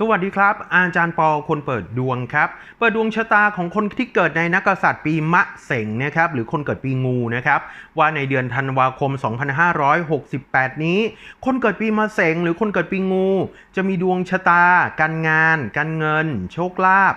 สวัสดีครับ อาจารย์ปอคนเปิดดวงครับ เปิดดวงชะตาของคนที่เกิดในนักษัตริย์ปีมะเสงนะครับหรือคนเกิดปีงูนะครับว่าในเดือนธันวาคม 2568 นี้ คนเกิดปีมะเสงหรือคนเกิดปีงู จะมีดวงชะตา การงาน การเงิน โชคลาภ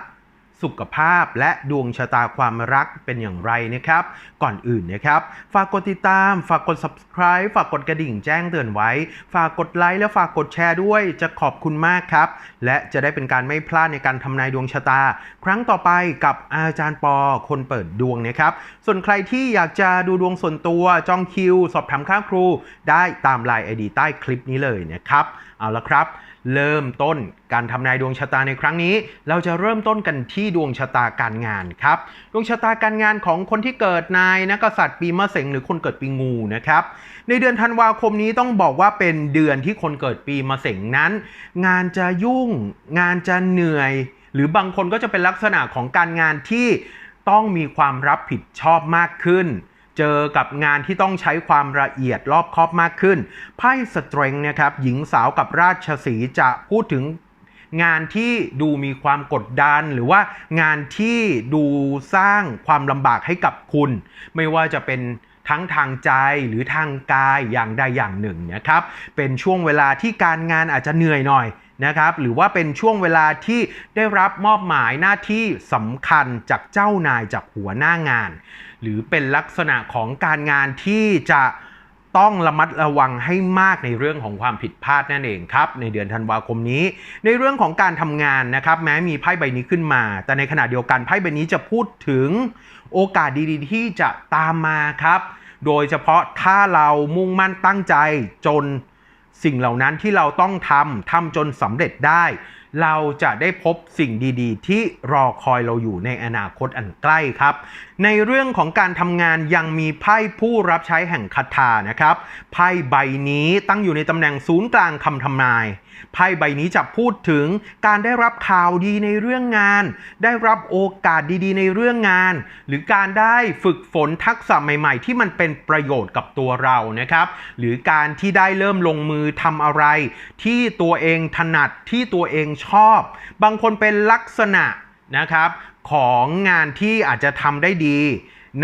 สุขภาพและดวงชะตาความรักเป็นอย่างไรนะครับ ก่อนอื่นนะครับ ฝากกดติดตาม ฝากกด subscribe ฝากกดกระดิ่งแจ้งเตือนไว้ ฝากกดไลค์และฝากกดแชร์ด้วย จะขอบคุณมากครับ และจะได้เป็นการไม่พลาดในการทำนายดวงชะตา ครั้งต่อไปกับอาจารย์ปอคนเปิดดวงนะครับ ส่วนใครที่อยากจะดูดวงส่วนตัวจองคิว สอบถามค่าครู ได้ตามไลน์ไอดีใต้คลิปนี้เลยนะครับ เอาละครับ เริ่มต้นการทำนายดวงชะตาในครั้งนี้ เราจะเริ่มต้นกันที่ดวงชะตาการงานครับ ดวงชะตาการงานของคนที่เกิดในนักษัตริย์ปีมะเสงหรือคนเกิดปีงูนะครับ ในเดือนธันวาคมนี้ต้องบอกว่าเป็นเดือนที่คนเกิดปีมะเสงนั้น งานจะยุ่ง งานจะเหนื่อย หรือบางคนก็จะเป็นลักษณะของการงานที่ต้องมีความรับผิดชอบมากขึ้น เจอกับงานที่ต้องใช้ความละเอียดรอบคอบมากขึ้น ไพ่สเตรงนะครับหญิงสาวกับราชสีจะพูดถึงงานที่ดูมีความกดดัน หรือว่างานที่ดูสร้างความลำบากให้กับคุณ ไม่ว่าจะเป็น ทั้งทางใจหรือทางกายอย่างใดอย่างหนึ่งนะครับเป็นช่วงเวลาที่การงานอาจจะเหนื่อยหน่อยนะครับหรือว่าเป็นช่วงเวลาที่ได้รับมอบหมายหน้าที่สำคัญจากเจ้านายจากหัวหน้างาน หรือเป็นลักษณะของการงานที่จะ ต้องระมัดระวังให้มากในเรื่องของความผิดพลาดนั่นเองครับ ในเดือนธันวาคมนี้ ในเรื่องของการทำงานนะครับ แม้มีไพ่ใบนี้ขึ้นมา แต่ในขณะเดียวกันไพ่ใบนี้จะพูดถึงโอกาสดีๆ ที่จะตามมาครับ โดยเฉพาะถ้าเรามุ่งมั่นตั้งใจจนสิ่งเหล่านั้นที่เราต้องทำทำจนสำเร็จได้ เราจะได้พบสิ่งดีๆ ที่รอคอยเราอยู่ในอนาคตอันใกล้ครับ ในเรื่องของการทำงานยังมีไพ่ผู้รับใช้แห่งคาถานะครับ ไพ่ใบนี้ตั้งอยู่ในตำแหน่งศูนย์กลางคำทำนาย ไพ่ใบนี้จะพูดถึงการได้รับข่าวดีในเรื่องงาน ได้รับโอกาสดีๆ ในเรื่องงาน หรือการได้ฝึกฝนทักษะใหม่ ๆ ที่มันเป็นประโยชน์กับตัวเรานะครับ หรือการที่ได้เริ่มลงมือทำอะไร ที่ตัวเองถนัดที่ตัวเองชอบ บางคนเป็นลักษณะนะครับของงานที่อาจจะทำได้ดี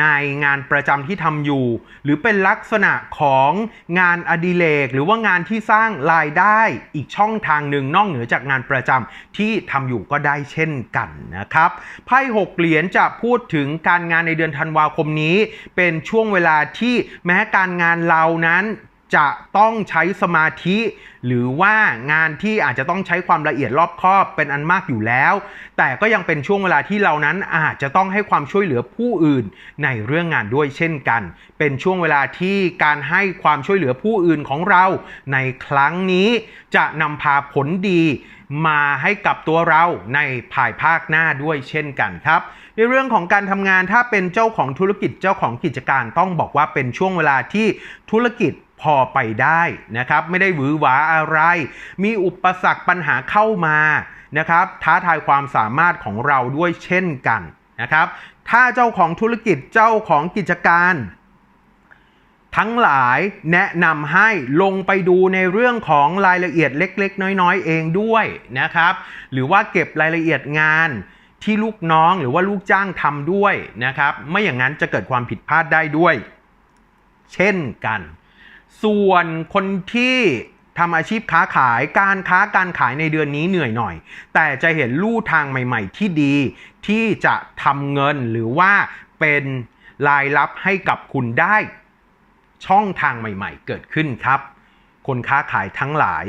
ในงานประจำที่ทำอยู่ หรือเป็นลักษณะของงานอดิเรกหรือว่างานที่สร้างรายได้อีกช่องทางหนึ่งนอกเหนือจากงานประจำที่ทำอยู่ก็ได้เช่นกันนะครับไพ่หกเหรียญจะพูดถึงการงานในเดือนธันวาคมนี้ เป็นช่วงเวลาที่แม้การงานเรานั้น จะต้องใช้สมาธิ หรือว่างานที่อาจจะต้องใช้ความละเอียดรอบคอบเป็นอันมากอยู่แล้ว แต่ก็ยังเป็นช่วงเวลาที่เรานั้นอาจจะต้องให้ความช่วยเหลือผู้อื่นในเรื่องงานด้วยเช่นกัน เป็นช่วงเวลาที่การให้ความช่วยเหลือผู้อื่นของเรา ในครั้งนี้จะนำพาผลดีมาให้กับตัวเราในภายภาคหน้าด้วยเช่นกันครับ ในเรื่องของการทำงานถ้าเป็นเจ้าของธุรกิจเจ้าของกิจการต้องบอกว่าเป็นช่วงเวลาที่ธุรกิจพอไปได้นะครับ ไม่ได้หวือหวาอะไร มีอุปสรรคปัญหาเข้ามานะครับ ท้าทายความสามารถของเราด้วยเช่นกันนะครับ ถ้าเจ้าของธุรกิจเจ้าของกิจการ ทั้งหลายแนะนำให้ลงไปดูในเรื่องของรายละเอียดเล็ก ๆ น้อย ๆ เองด้วยนะครับ หรือว่าเก็บรายละเอียดงาน ที่ลูกน้องหรือว่าลูกจ้างทำด้วยนะครับ ไม่อย่างนั้นจะเกิดความผิดพลาดได้ด้วย เช่นกัน ส่วนคนที่ทำอาชีพค้าขายการค้าการขายในเดือนนี้เหนื่อยหน่อย แต่จะเห็นลู่ทางใหม่ๆ ที่ดี ที่จะทำเงินหรือว่าเป็นรายรับให้กับคุณได้ ช่องทางใหม่ๆ เกิดขึ้นครับ คนค้าขายทั้งหลาย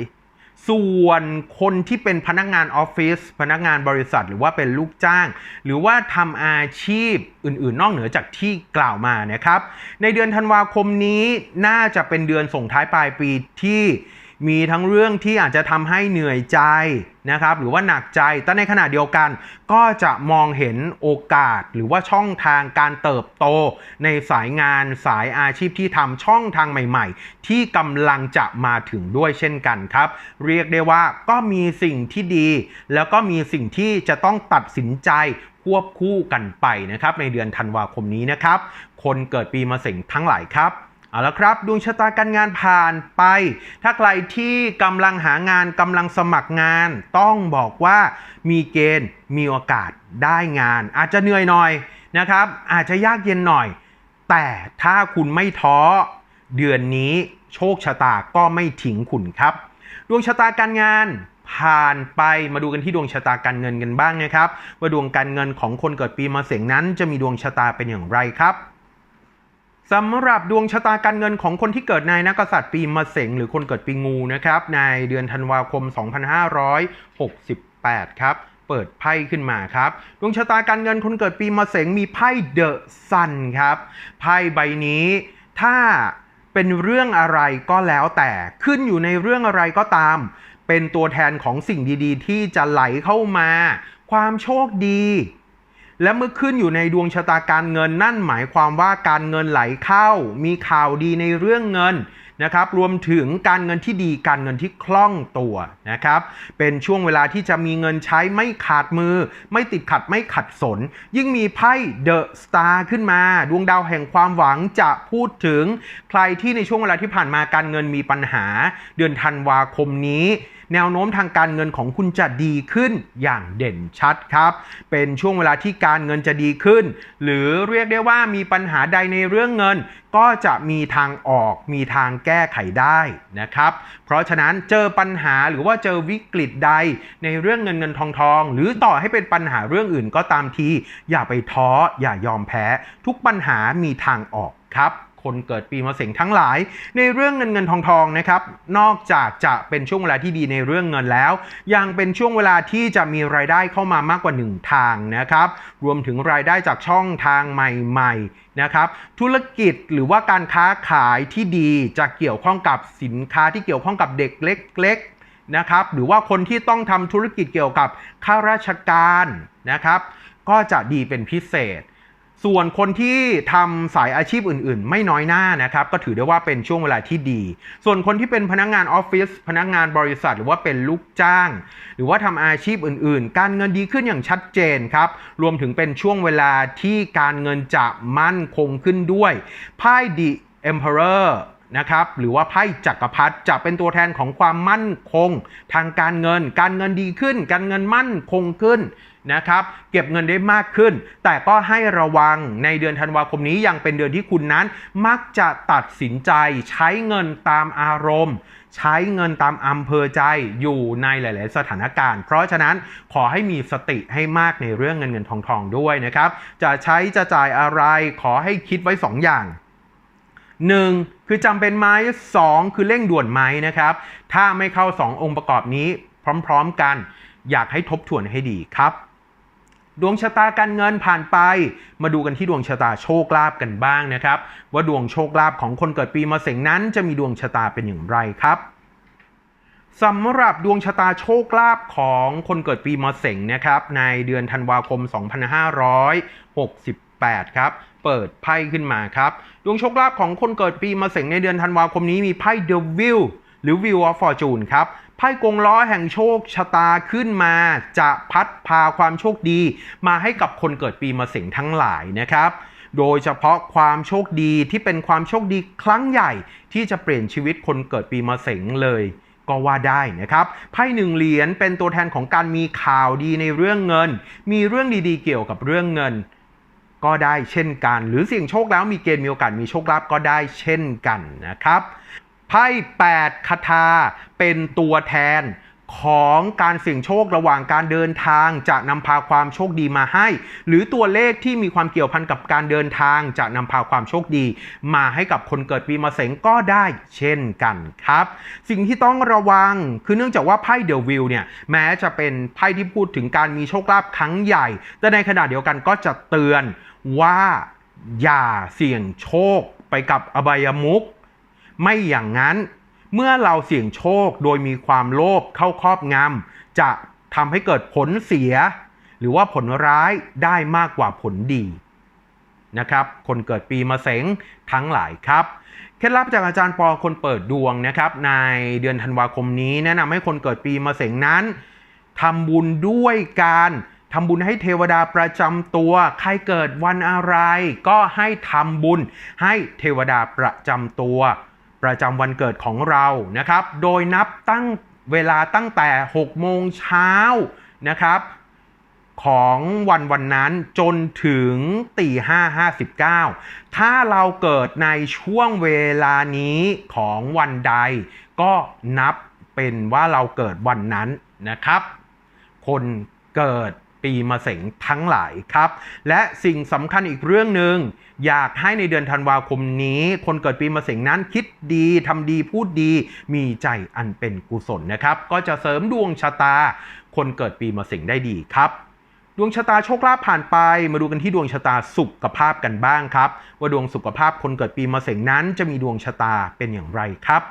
ส่วนคนที่เป็นพนักงานออฟฟิศพนักงานบริษัท หรือว่าเป็นลูกจ้าง หรือว่าทำอาชีพอื่นๆ นอกเหนือจากที่กล่าวมานะครับ ในเดือนธันวาคมนี้น่าจะเป็นเดือนส่งท้ายปลายปีที่ มีทั้งเรื่องที่อาจจะทำให้เหนื่อยใจนะครับหรือว่าหนักใจแต่ในขณะเดียวกัน ก็จะมองเห็นโอกาสหรือว่าช่องทางการเติบโต ในสายงานสายอาชีพที่ทำช่องทางใหม่ ๆ ที่กำลังจะมาถึงด้วยเช่นกันครับ เรียกได้ว่าก็มีสิ่งที่ดี แล้วก็มีสิ่งที่จะต้องตัดสินใจควบคู่กันไปนะครับในเดือนธันวาคมนี้นะครับ คนเกิดปีมะเสงทั้งหลายครับ เอาละครับดวงชะตาการงานผ่านไป ถ้าใครที่กำลังหางานกำลังสมัครงาน ต้องบอกว่ามีเกณฑ์มีโอกาสได้งาน อาจจะเหนื่อยหน่อยนะครับ อาจจะยากเย็นหน่อย แต่ถ้าคุณไม่ท้อเดือนนี้โชคชะตาก็ไม่ทิ้งคุณครับ ดวงชะตาการงานผ่านไปมาดูกันที่ดวงชะตาการเงินกันบ้างนะครับ ว่าดวงการเงินของคนเกิดปีมะเสงนั้นจะมีดวงชะตาเป็นอย่างไรครับ สำหรับดวงชะตาการเงินของคนที่เกิดในนักษัตริย์ปีมะเสงหรือคนเกิดปีงูนะครับในเดือนธันวาคม 2568 ครับ เปิดไพ่ขึ้นมาครับ ดวงชะตาการเงินคนเกิดปีมะเสงมีไพ่เดอะซันครับ ไพ่ใบนี้ถ้าเป็นเรื่องอะไรก็แล้วแต่ขึ้นอยู่ในเรื่องอะไรก็ตาม เป็นตัวแทนของสิ่งดีๆ ที่จะไหลเข้ามา ความโชคดี และเมื่อขึ้นอยู่ในดวงชะตาการเงินนั่นหมายความว่าการเงินไหลเข้า มีข่าวดีในเรื่องเงินนะครับ รวมถึงการเงินที่ดีการเงินที่คล่องตัวนะครับ เป็นช่วงเวลาที่จะมีเงินใช้ไม่ขาดมือ ไม่ติดขัดไม่ขัดสน ยิ่งมีไพ่เดอะสตาร์ขึ้นมา ดวงดาวแห่งความหวังจะพูดถึง ใครที่ในช่วงเวลาที่ผ่านมาการเงินมีปัญหา เดือนธันวาคมนี้ แนวโน้มทางการเงินของคุณจะดีขึ้นอย่างเด่นชัดครับ เป็นช่วงเวลาที่การเงินจะดีขึ้น หรือเรียกได้ว่ามีปัญหาใดในเรื่องเงิน ก็จะมีทางออกมีทางแก้ไขได้นะครับ เพราะฉะนั้นเจอปัญหาหรือว่าเจอวิกฤตใดในเรื่องเงินเงินทองทอง หรือต่อให้เป็นปัญหาเรื่องอื่นก็ตามที อย่าไปท้ออย่ายอมแพ้ ทุกปัญหามีทางออกครับ คนเกิดปีมะเสงทั้งหลาย ในเรื่องเงินเงินทองทองนะครับนอกจากจะเป็นช่วงเวลาที่ดีในเรื่องเงินแล้ว ยังเป็นช่วงเวลาที่จะมีรายได้เข้ามามากกว่า 1 ทางนะครับรวมถึงรายได้จากช่องทางใหม่ๆนะครับธุรกิจหรือว่าการค้าขายที่ดีจะเกี่ยวข้องกับสินค้าที่เกี่ยวข้องกับเด็กเล็กๆนะครับหรือว่าคนที่ต้องทำธุรกิจเกี่ยวกับข้าราชการนะครับก็จะดีเป็นพิเศษ ส่วนคนที่ทำสายอาชีพอื่น ๆ ไม่น้อยหน้านะครับ ก็ถือได้ว่าเป็นช่วงเวลาที่ดี ส่วนคนที่เป็นพนักงานออฟฟิศพนักงานบริษัท หรือว่าเป็นลูกจ้าง หรือว่าทำอาชีพอื่น ๆ การเงินดีขึ้นอย่างชัดเจนครับ รวมถึงเป็นช่วงเวลาที่การเงินจะมั่นคงขึ้นด้วยไพ่ The Emperor นะครับหรือว่าไพ่จักรพรรดิจะเป็นตัวแทนของความมั่นคง ทางการเงิน การเงินดีขึ้น การเงินมั่นคงขึ้น นะครับเก็บเงินได้มากขึ้น แต่ก็ให้ระวังในเดือนธันวาคมนี้ยังเป็นเดือนที่คุณนั้น มักจะตัดสินใจใช้เงินตามอารมณ์ ใช้เงินตามอำเภอใจอยู่ในหลาย ๆ สถานการณ์ เพราะฉะนั้นขอให้มีสติให้มากในเรื่องเงินเงินทองทองด้วยนะครับ จะใช้จะจ่ายอะไรขอให้คิดไว้ 2 อย่าง 1. คือจำเป็นไหม 2 คือเร่งด่วนไหมนะครับ ถ้าไม่เข้า 2 องค์ประกอบนี้พร้อม ๆ กันอยากให้ทบทวนให้ดีครับ ดวงชะตาการเงินผ่านไป มาดูกันที่ดวงชะตาโชคลาภกันบ้างนะครับ ว่าดวงโชคลาภของคนเกิดปีมะเสงนั้นจะมีดวงชะตาเป็นอย่างไรครับสำหรับดวงชะตาโชคลาภของคนเกิดปีมะเสงนะครับในเดือนธันวาคม 2568 ครับ เปิดไพ่ขึ้นมาครับ ดวงโชคลาภของคนเกิดปีมะเสงในเดือนธันวาคมนี้มีไพ่ The Wheel หรือ Wheel of Fortune ครับ ไพ่กงล้อแห่งโชคชะตาขึ้นมาจะพัดพาความโชคดี มาให้กับคนเกิดปีมะเสงทั้งหลายนะครับ โดยเฉพาะความโชคดีที่เป็นความโชคดีครั้งใหญ่ที่จะเปลี่ยนชีวิตคนเกิดปีมะเสงเลยก็ว่าได้นะครับ ไพ่หนึ่งเหรียญเป็นตัวแทนของการมีข่าวดีในเรื่องเงิน มีเรื่องดีๆ เกี่ยวกับเรื่องเงิน ก็ได้เช่นกัน หรือเสี่ยงโชคแล้วมีเกณฑ์มีโอกาสมีโชคลาภก็ได้เช่นกันนะครับ ไพ่8คาถาเป็นตัวแทนของการเสี่ยงโชคระหว่างการเดินทางจะนำพาความโชคดีมาให้ หรือตัวเลขที่มีความเกี่ยวพันกับการเดินทางจะนำพาความโชคดี มาให้กับคนเกิดปีมะเสงก็ได้เช่นกันครับ สิ่งที่ต้องระวังคือเนื่องจากว่าไพ่เดวิลเนี่ยแม้จะเป็นไพ่ที่พูดถึงการมีโชคลาภครั้งใหญ่ แต่ในขณะเดียวกันก็จะเตือนว่าอย่าเสี่ยงโชคไปกับอบายมุข ไม่อย่างนั้น เมื่อเราเสี่ยงโชคโดยมีความโลภเข้าครอบงำจะทำให้เกิดผลเสีย หรือว่าผลร้ายได้มากกว่าผลดีนะครับ คนเกิดปีมะเสงทั้งหลายครับ เคล็ดลับจากอาจารย์ปอคนเปิดดวงนะครับ ในเดือนธันวาคมนี้แนะนำให้คนเกิดปีมะเสงนั้นทำบุญด้วยการทำบุญให้เทวดาประจำตัว ใครเกิดวันอะไร ก็ให้ทำบุญให้เทวดาประจำตัว ประจำวันเกิดของเรานะครับ โดยนับตั้งเวลาตั้งแต่ 6 โมงเช้านะครับ ของวันวันนั้นจนถึงตีห้าห้าสิบเก้าถ้าเราเกิดในช่วงเวลานี้ของวันใด ก็นับเป็นว่าเราเกิดวันนั้นนะครับ คนเกิด ปีมะเสงทั้งหลายครับ และสิ่งสำคัญอีกเรื่องหนึ่งอยากให้ในเดือนธันวาคมนี้ คนเกิดปีมะเสงนั้นคิดดีทำดีพูดดี มีใจอันเป็นกุศลนะครับ ก็จะเสริมดวงชะตา คนเกิดปีมะเสงได้ดีครับดวงชะตาโชคลาภผ่านไป มาดูกันที่ดวงชะตาสุขภาพกันบ้างครับ ว่าดวงสุขภาพคนเกิดปีมะเสงนั้นจะมีดวงชะตาเป็นอย่างไรครับ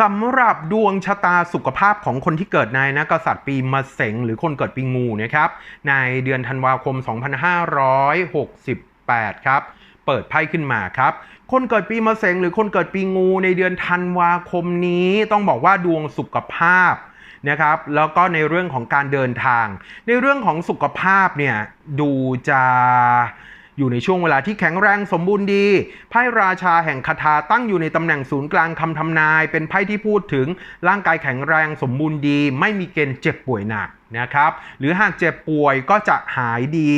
สำหรับดวงชะตาสุขภาพของคนที่เกิดในนักษัตริย์ปีมะเสงหรือคนเกิดปีงูนะครับ ในเดือนธันวาคม 2568 ครับ เปิดไพ่ขึ้นมาครับ คนเกิดปีมะเสงหรือคนเกิดปีงูในเดือนธันวาคมนี้ต้องบอกว่าดวงสุขภาพนะครับ แล้วก็ในเรื่องของการเดินทาง ในเรื่องของสุขภาพเนี่ยดูจะ อยู่ในช่วงเวลาที่แข็งแรงสมบูรณ์ดี ไพ่ราชาแห่งคาถาตั้งอยู่ในตำแหน่งศูนย์กลางคำทำนาย เป็นไพ่ที่พูดถึงร่างกายแข็งแรงสมบูรณ์ดี ไม่มีเกณฑ์เจ็บป่วยหนักนะครับ หรือหากเจ็บป่วยก็จะหายดี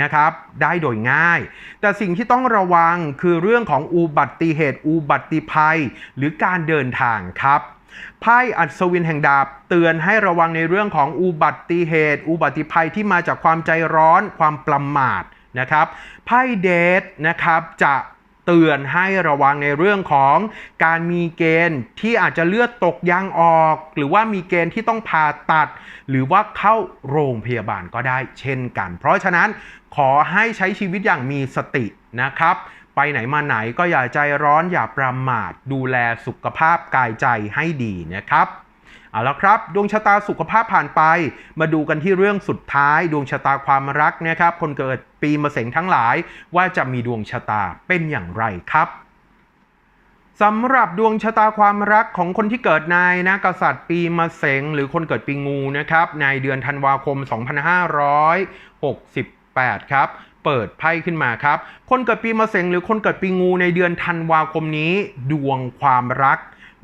นะครับ ได้โดยง่าย แต่สิ่งที่ต้องระวังคือเรื่องของอุบัติเหตุ อุบัติภัย หรือการเดินทางครับไพ่อัศวินแห่งดาบเตือนให้ระวังในเรื่องของอุบัติเหตุ อุบัติภัยที่มาจากความใจร้อน ความประมาท นะครับไพ่เดทนะครับจะเตือนให้ระวังในเรื่องของการมีเกณฑ์ที่อาจจะเลือดตกยางออก หรือว่ามีเกณฑ์ที่ต้องผ่าตัด หรือว่าเข้าโรงพยาบาลก็ได้เช่นกัน เพราะฉะนั้นขอให้ใช้ชีวิตอย่างมีสตินะครับ ไปไหนมาไหนก็อย่าใจร้อนอย่าประมาทดูแลสุขภาพกายใจให้ดีนะครับ เอาละครับ ดวงชะตาสุขภาพผ่านไป มาดูกันที่เรื่องสุดท้าย ดวงชะตาความรักนะครับ คนเกิดปีมะเสงทั้งหลาย ว่าจะมีดวงชะตาเป็นอย่างไรครับสำหรับดวงชะตาความรักของคนที่เกิดในนะกษัตริย์ปีมะเสงหรือคนเกิดปีงูนะครับ ในเดือนธันวาคม 2568 ครับเปิดไพ่ขึ้นมาครับ คนเกิดปีมะเสงหรือคนเกิดปีงูในเดือนธันวาคมนี้ ดวงความรัก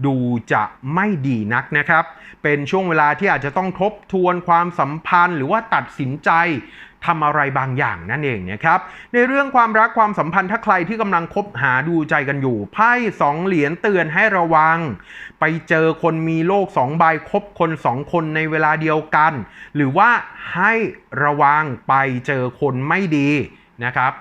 ดูจะไม่ดีนักนะครับ เป็นช่วงเวลาที่อาจจะต้องทบทวนความสัมพันธ์ หรือว่าตัดสินใจทำอะไรบางอย่างนั่นเองนะครับ ในเรื่องความรักความสัมพันธ์ถ้าใครที่กำลังคบหาดูใจกันอยู่ ไพ่สองเหรียญเตือนให้ระวัง ไปเจอคนมีโลกสองใบคบคนสองคนในเวลาเดียวกัน หรือว่าให้ระวังไปเจอคนไม่ดีนะครับ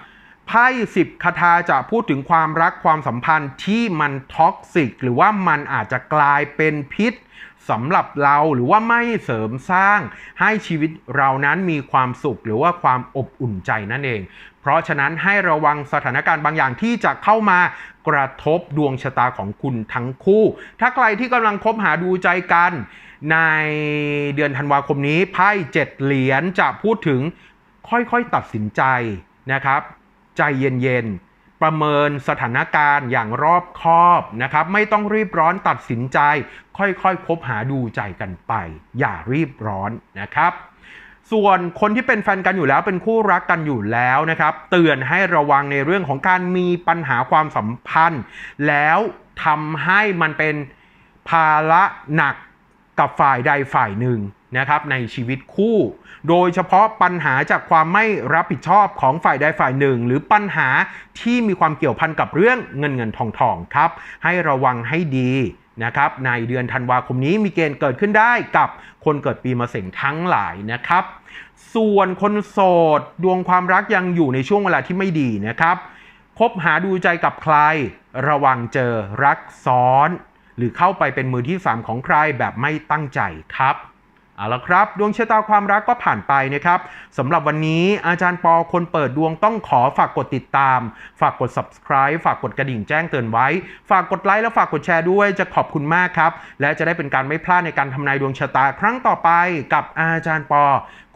ไพ่สิบคาถาจะพูดถึงความรักความสัมพันธ์ที่มันท็อกซิก หรือว่ามันอาจจะกลายเป็นพิษสำหรับเราหรือว่าไม่เสริมสร้างให้ชีวิตเรานั้นมีความสุขหรือว่าความอบอุ่นใจนั่นเอง เพราะฉะนั้นให้ระวังสถานการณ์บางอย่างที่จะเข้ามากระทบดวงชะตาของคุณทั้งคู่ ถ้าใครที่กำลังคบหาดูใจกัน ในเดือนธันวาคมนี้ไพ่เจ็ดเหรียญจะพูดถึงค่อยๆตัดสินใจนะครับ ใจเย็นๆ ประเมินสถานการณ์อย่างรอบคอบนะครับ ไม่ต้องรีบร้อนตัดสินใจ ค่อยๆ คบหาดูใจกันไป อย่ารีบร้อนนะครับ ส่วนคนที่เป็นแฟนกันอยู่แล้วเป็นคู่รักกันอยู่แล้วนะครับ เตือนให้ระวังในเรื่องของการมีปัญหาความสัมพันธ์ แล้วทำให้มันเป็นภาระหนักกับฝ่ายใดฝ่ายหนึ่ง นะครับในชีวิตคู่ โดยเฉพาะปัญหาจากความไม่รับผิดชอบของฝ่ายใดฝ่ายหนึ่ง หรือปัญหาที่มีความเกี่ยวพันกับเรื่องเงินเงินทองทองครับ ให้ระวังให้ดีนะครับในเดือนธันวาคมนี้มีเกณฑ์เกิดขึ้นได้กับคนเกิดปีมะเสงทั้งหลายนะครับ ส่วนคนโสดดวงความรักยังอยู่ในช่วงเวลาที่ไม่ดีนะครับคบหาดูใจกับใคร ระวังเจอรักซ้อน หรือเข้าไปเป็นมือที่สามของใครแบบไม่ตั้งใจครับ เอาละครับ ดวงชะตาความรักก็ผ่านไปนะครับสำหรับวันนี้อาจารย์ปอคนเปิดดวงต้องขอฝากกดติดตาม ฝากกด subscribe ฝากกดกระดิ่งแจ้งเตือนไว้ ฝากกดไลค์และฝากกดแชร์ด้วยจะขอบคุณมากครับ และจะได้เป็นการไม่พลาดในการทำนายดวงชะตาครั้งต่อไปกับอาจารย์ปอ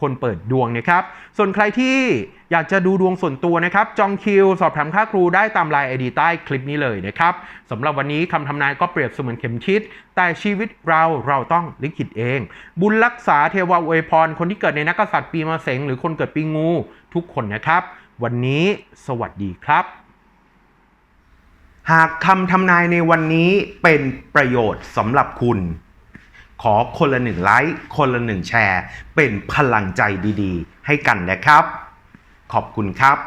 คนเปิดดวงนะครับ ส่วนใครที่อยากจะดูดวงส่วนตัวนะครับ จองคิว สอบถามค่าครูได้ตามไลน์ไอดีใต้คลิปนี้เลยนะครับสำหรับวันนี้คำทำนายก็เปรียบเสมือนเข็มทิศแต่ชีวิตเราเราต้องลิขิตเอง บุญรักษาเทวาอวยพร คนที่เกิดในนักกษัตริย์ปีมะเสงหรือคนเกิดปีงู ทุกคนนะครับ วันนี้สวัสดีครับ หากคำทำนายในวันนี้เป็นประโยชน์สำหรับคุณ ขอคนละหนึ่งไลค์คนละหนึ่งแชร์ เป็นพลังใจดีๆ ให้กันนะครับ ขอบคุณครับ